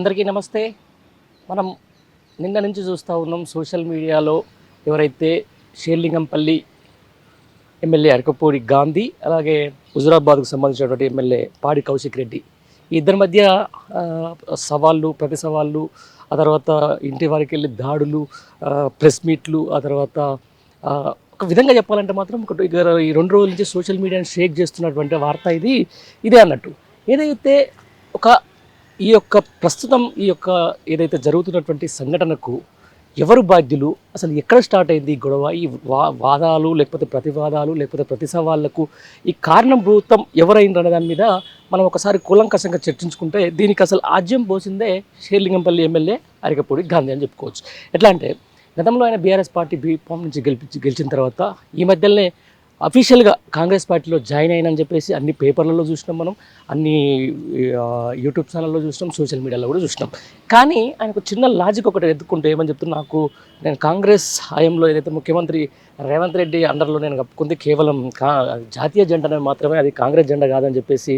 అందరికీ నమస్తే. మనం నిన్న నుంచి చూస్తూ ఉన్నాం సోషల్ మీడియాలో ఎవరైతే షేర్లింగంపల్లి ఎమ్మెల్యే అరకపూడి గాంధీ అలాగే హుజురాబాద్కు సంబంధించినటువంటి ఎమ్మెల్యే పాడి కౌశిక్ రెడ్డి ఈ ఇద్దరి మధ్య సవాళ్ళు ప్రతి సవాళ్ళు ఆ తర్వాత ఇంటి వారికి వెళ్ళి దాడులు ప్రెస్ మీట్లు ఆ తర్వాత ఒక విధంగా చెప్పాలంటే మాత్రం ఒక ఈ రెండు రోజుల నుంచి సోషల్ మీడియాని షేక్ చేస్తున్నటువంటి వార్త ఇది ఇదే అన్నట్టు. ఏదైతే ఒక ఈ యొక్క ప్రస్తుతం ఈ యొక్క ఏదైతే జరుగుతున్నటువంటి సంఘటనకు ఎవరు బాధ్యులు? అసలు ఎక్కడ స్టార్ట్ అయింది ఈ గొడవ? ఈ వా వాదాలు లేకపోతే ప్రతివాదాలు లేకపోతే ప్రతి సవాళ్ళకు ఈ ప్రభుత్వం ఎవరైంది అనే దాని మీద మనం ఒకసారి కూలంకషంగా చర్చించుకుంటే దీనికి అసలు ఆజ్యం పోసిందే షేర్లింగంపల్లి ఎమ్మెల్యే అరికపూడి గాంధీ అని చెప్పుకోవచ్చు. ఎట్లా అంటే గతంలో ఆయన బీఆర్ఎస్ పార్టీ బీఫామ్ నుంచి గెలిపించి గెలిచిన తర్వాత ఈ మధ్యనే అఫీషియల్గా కాంగ్రెస్ పార్టీలో జాయిన్ అయినని చెప్పేసి అన్ని పేపర్లలో చూసినాం మనం అన్ని యూట్యూబ్ ఛానల్లో చూసినాం సోషల్ మీడియాలో కూడా చూసినాం. కానీ ఆయనకు చిన్న లాజిక్ ఒకటి ఎత్తుకుంటే ఏమని చెప్తున్నా నాకు నేను కాంగ్రెస్ హయాంలో ఏదైతే ముఖ్యమంత్రి రేవంత్ రెడ్డి అండర్లో నేను కప్పుకుంది కేవలం కా జాతీయ జెండానే మాత్రమే అది కాంగ్రెస్ జెండా కాదని చెప్పేసి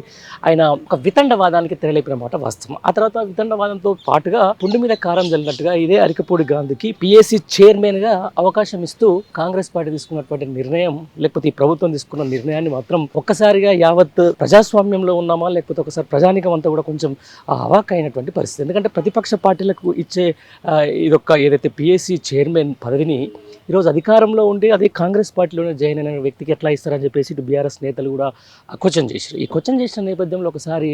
ఆయన ఒక వితండవాదానికి తెరలేపిన మాట వాస్తవం. ఆ తర్వాత వితండవాదంతో పాటుగా పుండు మీద కారం జరిగినట్టుగా ఇదే అరికపూడి గాంధీకి పిఎస్సి చైర్మన్గా అవకాశం ఇస్తూ కాంగ్రెస్ పార్టీ తీసుకున్నటువంటి నిర్ణయం లేకపోతే ఈ ప్రభుత్వం తీసుకున్న నిర్ణయాన్ని మాత్రం ఒక్కసారిగా యావత్ ప్రజాస్వామ్యంలో ఉన్నామా లేకపోతే ఒకసారి ప్రజానికం అంతా కూడా కొంచెం అవాక్ అయినటువంటి పరిస్థితి. ఎందుకంటే ప్రతిపక్ష పార్టీలకు ఇచ్చే ఇదొక్క ఏదైతే పిఎస్సి చైర్మన్ పదవిని ఈరోజు అధికారంలో ఉండి అదే కాంగ్రెస్ పార్టీలోనే జాయిన్ అయిన వ్యక్తికి ఎట్లా ఇస్తారని చెప్పేసి ఇటు బీఆర్ఎస్ నేతలు కూడా క్వశ్చన్ చేశారు. ఈ క్వశ్చన్ చేసిన నేపథ్యంలో ఒకసారి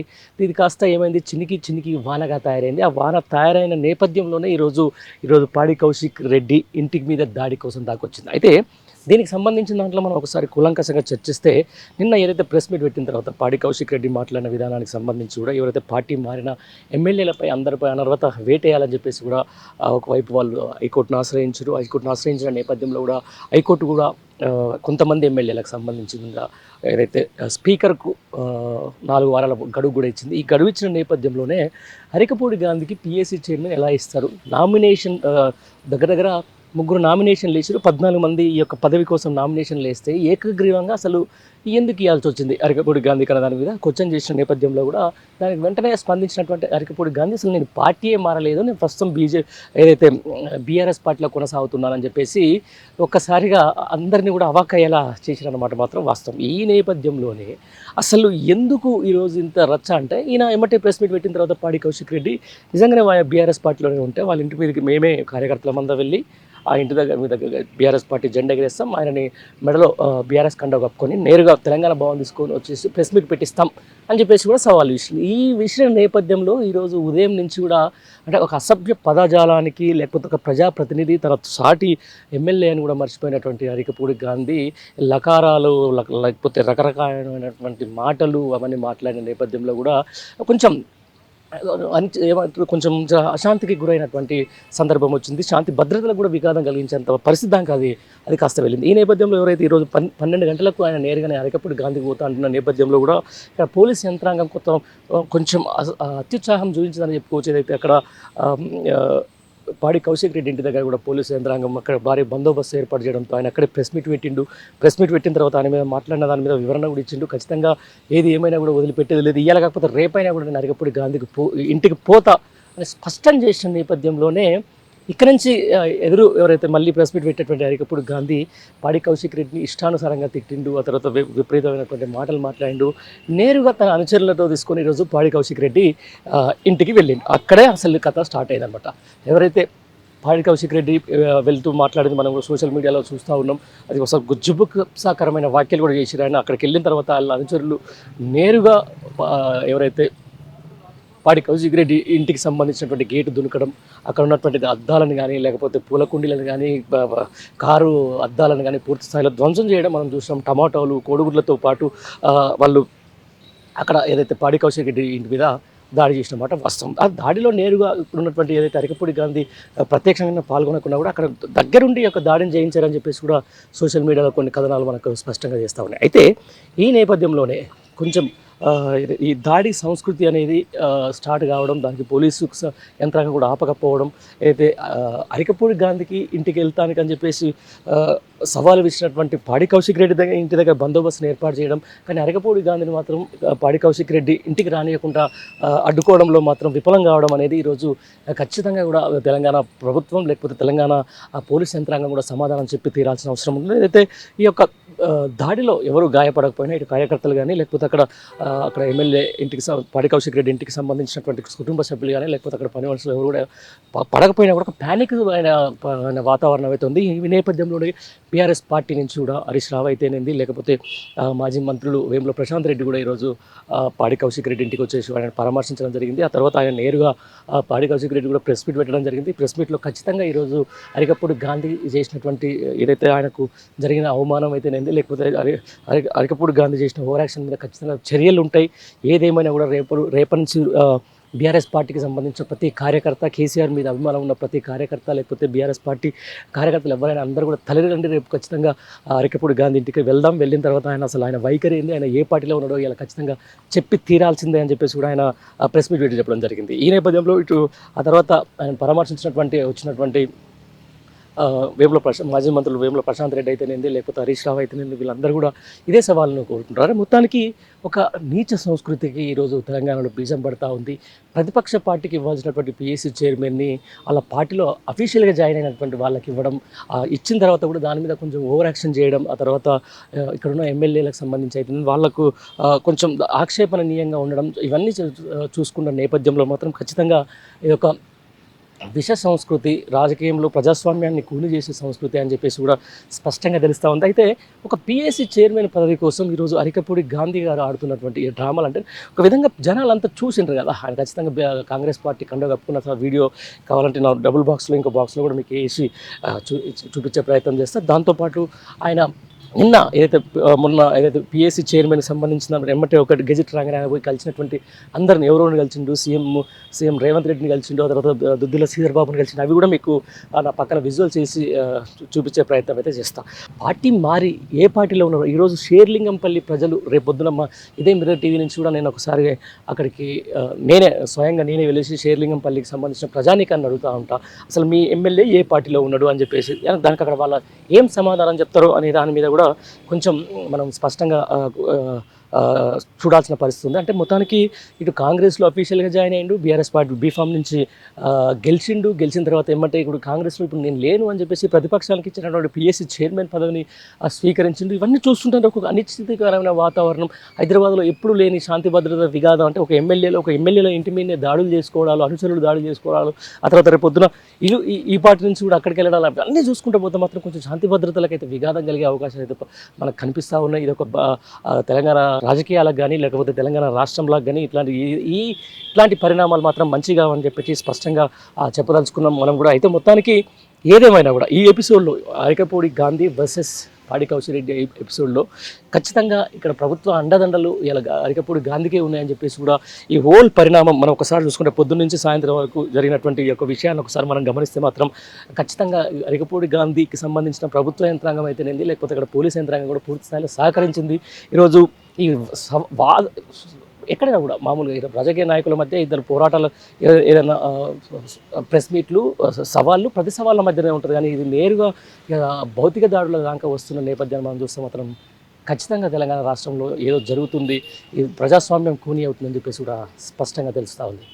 ఇది కాస్త ఏమైంది? చినికి చినికి వానగా తయారైంది. ఆ వాన తయారైన నేపథ్యంలోనే ఈరోజు ఈరోజు పాడి కౌశిక్ రెడ్డి ఇంటికి మీద దాడి కోసం దాకొచ్చింది. అయితే దీనికి సంబంధించిన దాంట్లో మనం ఒకసారి కూలంకషంగా చర్చిస్తే నిన్న ఏదైతే ప్రెస్ మీట్ పెట్టిన తర్వాత పాడి కౌశిక్ రెడ్డి మాట్లాడిన విధానానికి సంబంధించి కూడా ఎవరైతే పార్టీ మారిన ఎమ్మెల్యేలపై అందరిపై అనర్వత వేటేయాలని చెప్పేసి కూడా ఒకవైపు వాళ్ళు హైకోర్టును ఆశ్రయించారు. హైకోర్టును ఆశ్రయించిన నేపథ్యంలో కూడా హైకోర్టు కూడా కొంతమంది ఎమ్మెల్యేలకు సంబంధించిన ఏదైతే స్పీకర్కు నాలుగు వారాల గడువు కూడా ఇచ్చింది. ఈ గడువు ఇచ్చిన నేపథ్యంలోనే అరికపూడి గాంధీకి పిఎస్సి చైర్మన్ ఎలా ఇస్తారు? నామినేషన్ దగ్గర దగ్గర ముగ్గురు నామినేషన్లు వేసారు. పద్నాలుగు మంది ఈ యొక్క పదవి కోసం నామినేషన్లు వేస్తే ఏకగ్రీవంగా అసలు ఎందుకు ఇవ్వాల్సి వచ్చింది అరికపూడి గాంధీ కన్నా దాని మీద? క్వశ్చన్ చేసిన నేపథ్యంలో కూడా దానికి వెంటనే స్పందించినటువంటి అరికపూడి గాంధీ అసలు నేను పార్టీయే మారలేదు నేను ప్రస్తుతం బీజే ఏదైతే బీఆర్ఎస్ పార్టీలో కొనసాగుతున్నానని చెప్పేసి ఒక్కసారిగా అందరినీ కూడా అవాకయ్యేలా చేసిరన్నమాట మాత్రం వాస్తవం. ఈ నేపథ్యంలోనే అసలు ఎందుకు ఈరోజు ఇంత రచ్చ అంటే ఈయన ఎమ్మటే ప్రెస్ మీట్ పెట్టిన తర్వాత పాడి కౌశిక్ రెడ్డి నిజంగానే బీఆర్ఎస్ పార్టీలోనే ఉంటే వాళ్ళ ఇంటి మీదకి మేమే కార్యకర్తలమందా వెళ్ళి ఆ ఇంటి దగ్గర మీ దగ్గర బీఆర్ఎస్ పార్టీ జెండా ఎగరేస్తాం ఆయనని మెడలో బీఆర్ఎస్ కండ కప్పుకొని నేరుగా తెలంగాణ భవన్ తీసుకొని వచ్చేసి ప్రెస్ మీట్ పెట్టిస్తాం అని చెప్పేసి కూడా సవాల్ విషయం ఈ విషయం నేపథ్యంలో ఈరోజు ఉదయం నుంచి కూడా అంటే ఒక అసభ్య పదజాలానికి లేకపోతే ఒక ప్రజాప్రతినిధి తన సాటి ఎమ్మెల్యే అని కూడా మర్చిపోయినటువంటి అరికపూడి గాంధీ లకారాలు లేకపోతే రకరకాలైనటువంటి మాటలు అవన్నీ మాట్లాడిన నేపథ్యంలో కూడా కొంచెం ఏమంటారు కొంచెం అశాంతికి గురైనటువంటి సందర్భం వచ్చింది. శాంతి భద్రతలకు కూడా విఘాతం కలిగించేంత పరిస్థితి అది అది కాస్త వెళ్ళింది. ఈ నేపథ్యంలో ఎవరైతే ఈరోజు పన్ పన్నెండు గంటలకు ఆయన నేరుగానే అరకప్పుడు గాంధీ పోతా అంటున్న నేపథ్యంలో కూడా ఇక్కడ పోలీస్ యంత్రాంగం కొత్త కొంచెం అత్యుత్సాహం చూపించిందని చెప్పుకోవచ్చు. ఏదైతే అక్కడ పాడి కౌశిక్ రెడ్డి ఇంటి దగ్గర కూడా పోలీసు యంత్రాంగం అక్కడ భారీ బందోబస్తు ఏర్పాటు చేయడంతో ఆయన అక్కడే ప్రెస్ మీట్ పెట్టిండు. ప్రెస్ మీట్ పెట్టిన తర్వాత ఆయన మీద మాట్లాడిన దాని మీద వివరణ కూడా ఇచ్చిండు. ఖచ్చితంగా ఏది ఏమైనా కూడా వదిలిపెట్టేది లేదు. ఇవాళ కాకపోతే రేపైనా కూడా నేను అరగప్పుడు గాంధీకి పో ఇంటికి పోతా అని స్పష్టం చేసిన నేపథ్యంలోనే ఇక్కడ నుంచి ఎదురు ఎవరైతే మళ్ళీ ప్రెస్ మీట్ పెట్టేటువంటి ఇప్పుడు గాంధీ పాడి కౌశిక్ రెడ్డిని ఇష్టానుసారంగా తిట్టిండు ఆ తర్వాత వి- విపరీతమైనటువంటి మాటలు మాట్లాడిండు నేరుగా తన అనుచరులతో తీసుకొని ఈరోజు పాడి కౌశిక్ రెడ్డి ఇంటికి వెళ్ళిండు. అక్కడే అసలు కథ స్టార్ట్ అయిందనమాట ఎవరైతే పాడి కౌశిక్ రెడ్డి వెళ్తూ మాట్లాడింది మనం సోషల్ మీడియాలో చూస్తూ ఉన్నాం అది ఒక గుజ్జుబుసాకరమైన వ్యాఖ్యలు కూడా చేసిరు అక్కడికి వెళ్ళిన తర్వాత వాళ్ళ అనుచరులు నేరుగా ఎవరైతే పాడి కౌశిక్ రెడ్డి ఇంటికి సంబంధించినటువంటి గేటు దునకడం అక్కడ ఉన్నటువంటి అద్దాలను కానీ లేకపోతే పూల కుండీలను కానీ కారు అద్దాలను కానీ పూర్తి స్థాయిలో ధ్వంసం చేయడం మనం చూసాం టమాటోలు కోడిగుడ్లతో పాటు వాళ్ళు అక్కడ ఏదైతే పాడి కౌశిక్ రెడ్డి ఇంటి మీద దాడి చేసిన మాట వాస్తవం. ఆ దాడిలో నేరుగా ఇప్పుడు ఉన్నటువంటి ఏదైతే అరికపూడి గాంధీ ప్రత్యక్షంగా పాల్గొనకుండా కూడా అక్కడ దగ్గరుండి ఒక యొక్క దాడిని చేయించారని చెప్పేసి కూడా సోషల్ మీడియాలో కొన్ని కథనాలు మనకు స్పష్టంగా చేస్తూ ఉన్నాయి. అయితే ఈ నేపథ్యంలోనే కొంచెం ఈ దాడి సంస్కృతి అనేది స్టార్ట్ కావడం దానికి పోలీసు యంత్రాంగం కూడా ఆపకపోవడం అయితే అరికపూడి గాంధీకి ఇంటికి వెళ్తానికి అని చెప్పేసి సవాలు ఇచ్చినటువంటి పాడి కౌశిక్ రెడ్డి దగ్గర ఇంటి దగ్గర బందోబస్తును ఏర్పాటు చేయడం కానీ అరకపూడి గాంధీని మాత్రం పాడి కౌశిక్ రెడ్డి ఇంటికి రానియకుండా అడ్డుకోవడంలో మాత్రం విఫలం కావడం అనేది ఈరోజు ఖచ్చితంగా కూడా తెలంగాణ ప్రభుత్వం లేకపోతే తెలంగాణ పోలీస్ యంత్రాంగం కూడా సమాధానం చెప్పి తీరాల్సిన అవసరం ఉంది. అయితే ఈ యొక్క దాడిలో ఎవరు గాయపడకపోయినా ఇటు కార్యకర్తలు కానీ లేకపోతే అక్కడ అక్కడ ఎమ్మెల్యే ఇంటికి పాడి కౌశిక్ రెడ్డి ఇంటికి సంబంధించినటువంటి కుటుంబ సభ్యులు కానీ లేకపోతే అక్కడ పని మనుషులు ఎవరు కూడా పడకపోయినా కూడా ఒక ప్యానిక్ అయిన అయిన వాతావరణం అయితే ఉంది. ఈ నేపథ్యంలోనే పీఆర్ఎస్ పార్టీ నుంచి కూడా హరీష్ రావు అయితేనేది లేకపోతే మాజీ మంత్రులు వేముల ప్రశాంత్ రెడ్డి కూడా ఈరోజు పాడి కౌశిక్ రెడ్డి ఇంటికి వచ్చేసి ఆయన పరామర్శించడం జరిగింది. ఆ తర్వాత ఆయన నేరుగా పాడి కౌశిక్ రెడ్డి కూడా ప్రెస్ మీట్ పెట్టడం జరిగింది. ప్రెస్ మీట్లో ఖచ్చితంగా ఈరోజు అరికప్పుడు గాంధీ చేసినటువంటి ఏదైతే ఆయనకు జరిగిన అవమానం అయితేనేది లేకపోతే అరి అరికప్పుడు గాంధీ చేసిన ఓవరాక్షన్ మీద ఖచ్చితంగా చర్యలు ఉంటాయి. ఏదేమైనా కూడా రేపు రేపటి నుంచి బీఆర్ఎస్ పార్టీకి సంబంధించిన ప్రతి కార్యకర్త కేసీఆర్ మీద అభిమానం ఉన్న ప్రతి కార్యకర్త లేకపోతే బీఆర్ఎస్ పార్టీ కార్యకర్తలు ఎవరైనా అందరూ కూడా తల్లిదండ్రి రేపు ఖచ్చితంగా అరకపూడి గాంధీ ఇంటికి వెళ్దాం. వెళ్ళిన తర్వాత ఆయన అసలు ఆయన వైఖరి ఏంది? ఆయన ఏ పార్టీలో ఉన్నాడో ఇలా ఖచ్చితంగా చెప్పి తీరాల్సిందే అని చెప్పేసి కూడా ఆయన ప్రెస్ మీట్ పెట్టి చెప్పడం జరిగింది. ఈ నేపథ్యంలో ఇటు ఆ తర్వాత ఆయన పరామర్శించినటువంటి వచ్చినటువంటి వేముల ప్రశా మాజీ మంత్రులు వేముల ప్రశాంత్ రెడ్డి అయితేనేది లేకపోతే హరీష్ రావు అయితేనేది వీళ్ళందరూ కూడా ఇదే సవాళ్ళను కోరుకుంటున్నారు. మొత్తానికి ఒక నీచ సంస్కృతికి ఈరోజు తెలంగాణలో బీజం పడతా ఉంది. ప్రతిపక్ష పార్టీకి ఇవ్వాల్సినటువంటి పిఎస్సీ చైర్మన్ని అలా పార్టీలో అఫీషియల్గా జాయిన్ అయినటువంటి వాళ్ళకి ఇవ్వడం ఇచ్చిన తర్వాత కూడా దాని మీద కొంచెం ఓవర్ యాక్షన్ చేయడం ఆ తర్వాత ఇక్కడున్న ఎమ్మెల్యేలకు సంబంధించి అయితే వాళ్ళకు కొంచెం ఆక్షేపణనీయంగా ఉండడం ఇవన్నీ చూ- చూసుకున్న నేపథ్యంలో మాత్రం ఖచ్చితంగా ఈ యొక్క విష సంస్కృతి రాజకీయంలో ప్రజాస్వామ్యాన్ని కూలి చేసే సంస్కృతి అని చెప్పేసి కూడా స్పష్టంగా తెలుస్తూ ఉంది. అయితే ఒక పిఎస్సి చైర్మన్ పదవి కోసం ఈరోజు అరికపూడి గాంధీ గారు ఆడుతున్నటువంటి ఈ డ్రామాలు అంటే ఒక విధంగా జనాలంతా చూసిండ్రు కదా. ఆయన ఖచ్చితంగా కాంగ్రెస్ పార్టీ కండ కప్పుకున్న వీడియో కావాలంటే నా డబుల్ బాక్స్లో ఇంకో బాక్స్లో కూడా మీకు వేసి చూ చూపించే ప్రయత్నం చేస్తారు. దాంతోపాటు ఆయన నిన్న ఏదైతే మొన్న ఏదైతే పిఎస్సి చైర్మన్కి సంబంధించిన ఎమ్మటే ఒకటి గెజిట్ రాగానే ఆయన పోయి కలిసినటువంటి అందరిని ఎవరోని కలిసిండు సీఎం సీఎం రేవంత్ రెడ్డిని కలిసిండు తర్వాత దుద్దుల శ్రీధర్ బాబుని కలిసిండు అవి కూడా మీకు నా పక్కన విజువల్ చేసి చూపించే ప్రయత్నం అయితే చేస్తా. పార్టీ మారి ఏ పార్టీలో ఉన్నారో ఈరోజు షేర్లింగంపల్లి ప్రజలు రేపొద్దున మా ఇదే మిర్రర్ టీవీ నుంచి కూడా నేను ఒకసారి అక్కడికి నేనే స్వయంగా నేనే వెళ్ళేసి షేర్లింగంపల్లికి సంబంధించిన ప్రజానీకాన్ని అడుగుతూ ఉంటా. అసలు మీ ఎమ్మెల్యే ఏ పార్టీలో ఉన్నాడు అని చెప్పేసి దానికి అక్కడ వాళ్ళ ఏం సమాధానం చెప్తారో అనే దాని మీద కూడా కొంచెం మనం స్పష్టంగా చూడాల్సిన పరిస్థితి ఉంది. అంటే మొత్తానికి ఇటు కాంగ్రెస్లో అఫీషియల్గా జాయిన్ అయ్యిండు బీఆర్ఎస్ పార్టీ బీఫామ్ నుంచి గెలిచిండు గెలిచిన తర్వాత ఏమంటే ఇప్పుడు కాంగ్రెస్లో ఇప్పుడు నేను లేను అని చెప్పేసి ప్రతిపక్షానికి ఇచ్చినటువంటి పిఎస్సి చైర్మన్ పదవిని స్వీకరించిండు. ఇవన్నీ చూస్తుంటే ఒక అనిశ్చితకరమైన వాతావరణం. హైదరాబాద్లో ఎప్పుడు లేని శాంతి భద్రత విగాదం అంటే ఒక ఎమ్మెల్యేలో ఒక ఎమ్మెల్యేలో ఇంటి మీదనే దాడులు చేసుకోవడాలు అనుచరులు దాడులు చేసుకోవడాలు ఆ తర్వాత రేపు పొద్దున ఇల్లు ఈ పార్టీ నుంచి కూడా అక్కడికి వెళ్ళడాలు అన్నీ చూసుకుంటే పోతే మాత్రం కొంచెం శాంతి భద్రతలకు అయితే విఘాతం కలిగే అవకాశాలు అయితే మనకు కనిపిస్తూ ఉన్నాయి. ఇది ఒక తెలంగాణ రాజకీయాలకు కానీ లేకపోతే తెలంగాణ రాష్ట్రంలో కానీ ఇట్లాంటి ఈ- ఇట్లాంటి పరిణామాలు మాత్రం మంచిగా అని చెప్పేసి స్పష్టంగా చెప్పదలుచుకున్నాం మనం కూడా. అయితే మొత్తానికి ఏదేమైనా కూడా ఈ ఎపిసోడ్లో అరికపూడి గాంధీ వర్సెస్ పాడి కౌశిరెడ్డి ఎపిసోడ్లో ఖచ్చితంగా ఇక్కడ ప్రభుత్వ అండదండలు ఇలా అరికపూడి గాంధీకే ఉన్నాయని చెప్పేసి కూడా ఈ హోల్ పరిణామం మనం ఒకసారి చూసుకుంటే పొద్దున్న నుంచి సాయంత్రం వరకు జరిగినటువంటి ఈ యొక్క విషయాన్ని ఒకసారి మనం గమనిస్తే మాత్రం ఖచ్చితంగా అరికపూడి గాంధీకి సంబంధించిన ప్రభుత్వ యంత్రాంగం అయితేనేది లేకపోతే ఇక్కడ పోలీస్ యంత్రాంగం కూడా పూర్తి స్థాయిలో సహకరించింది. ఈరోజు ఈ సవ- వా ఎక్కడైనా కూడా మామూలుగా రాజకీయ నాయకుల మధ్య ఇద్దరు పోరాటాలు ఏదైనా ప్రెస్ మీట్లు సవాళ్ళు ప్రతి సవాళ్ళ మధ్యనే ఉంటుంది. కానీ ఇది నేరుగా భౌతిక దాడుల దాకా వస్తున్న నేపథ్యాన్ని మనం చూస్తే మాత్రం ఖచ్చితంగా తెలంగాణ రాష్ట్రంలో ఏదో జరుగుతుంది. ఇది ప్రజాస్వామ్యం కూని అవుతుందని చెప్పేసి కూడా స్పష్టంగా తెలుస్తూ ఉంది.